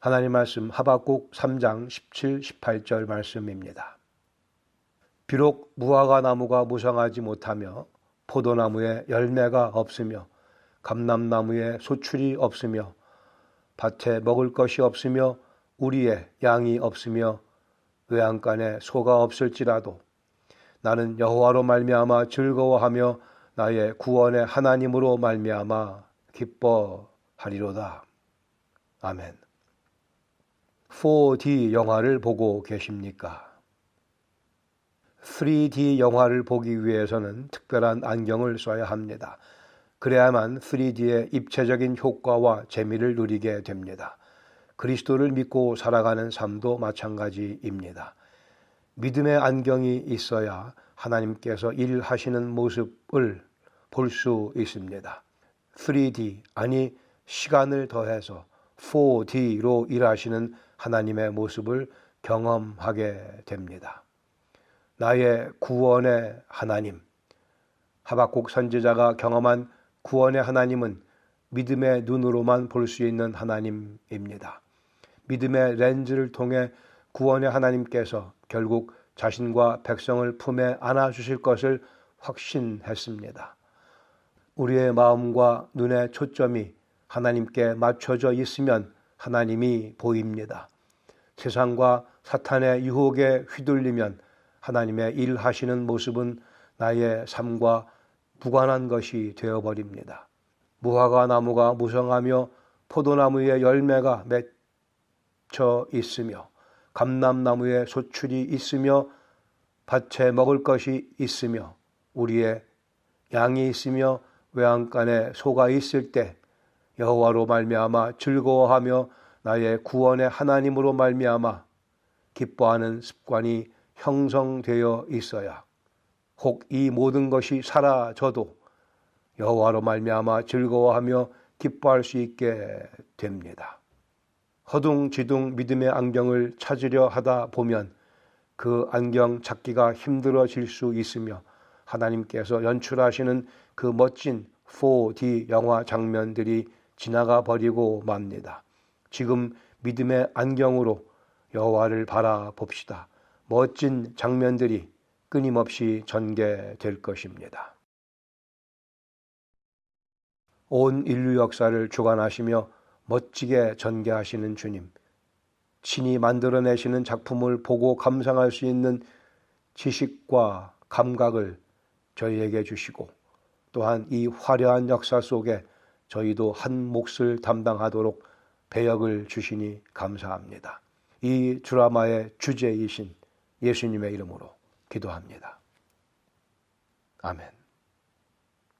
하나님 말씀 하박국 3장 17, 18절 말씀입니다. 비록 무화과 나무가 무성하지 못하며 포도나무에 열매가 없으며 감람나무에 소출이 없으며 밭에 먹을 것이 없으며 우리의 양이 없으며 외양간에 소가 없을지라도 나는 여호와로 말미암아 즐거워하며 나의 구원의 하나님으로 말미암아 기뻐하리로다. 아멘. 4D 영화를 보고 계십니까? 3D 영화를 보기 위해서는 특별한 안경을 써야 합니다. 그래야만 3D의 입체적인 효과와 재미를 누리게 됩니다. 그리스도를 믿고 살아가는 삶도 마찬가지입니다. 믿음의 안경이 있어야 하나님께서 일하시는 모습을 볼 수 있습니다. 3D, 아니 시간을 더해서 4D로 일하시는 하나님의 모습을 경험하게 됩니다. 나의 구원의 하나님, 하박국 선지자가 경험한 구원의 하나님은 믿음의 눈으로만 볼 수 있는 하나님입니다. 믿음의 렌즈를 통해 구원의 하나님께서 결국 자신과 백성을 품에 안아 주실 것을 확신했습니다. 우리의 마음과 눈의 초점이 하나님께 맞춰져 있으면 하나님이 보입니다. 세상과 사탄의 유혹에 휘둘리면 하나님의 일하시는 모습은 나의 삶과 무관한 것이 되어버립니다. 무화과 나무가 무성하며 포도나무의 열매가 맺혀 있으며 감람나무에 소출이 있으며 밭에 먹을 것이 있으며 우리의 양이 있으며 외양간에 소가 있을 때 여호와로 말미암아 즐거워하며 나의 구원의 하나님으로 말미암아 기뻐하는 습관이 형성되어 있어야 혹 이 모든 것이 사라져도 여호와로 말미암아 즐거워하며 기뻐할 수 있게 됩니다. 허둥지둥 믿음의 안경을 찾으려 하다 보면 그 안경 찾기가 힘들어질 수 있으며 하나님께서 연출하시는 그 멋진 4D 영화 장면들이 지나가 버리고 맙니다. 지금 믿음의 안경으로 여호와를 바라봅시다. 멋진 장면들이 끊임없이 전개될 것입니다. 온 인류 역사를 주관하시며 멋지게 전개하시는 주님, 친히 만들어내시는 작품을 보고 감상할 수 있는 지식과 감각을 저희에게 주시고 또한 이 화려한 역사 속에 저희도 한 몫을 담당하도록 배역을 주시니 감사합니다. 이 드라마의 주제이신 예수님의 이름으로 기도합니다. 아멘.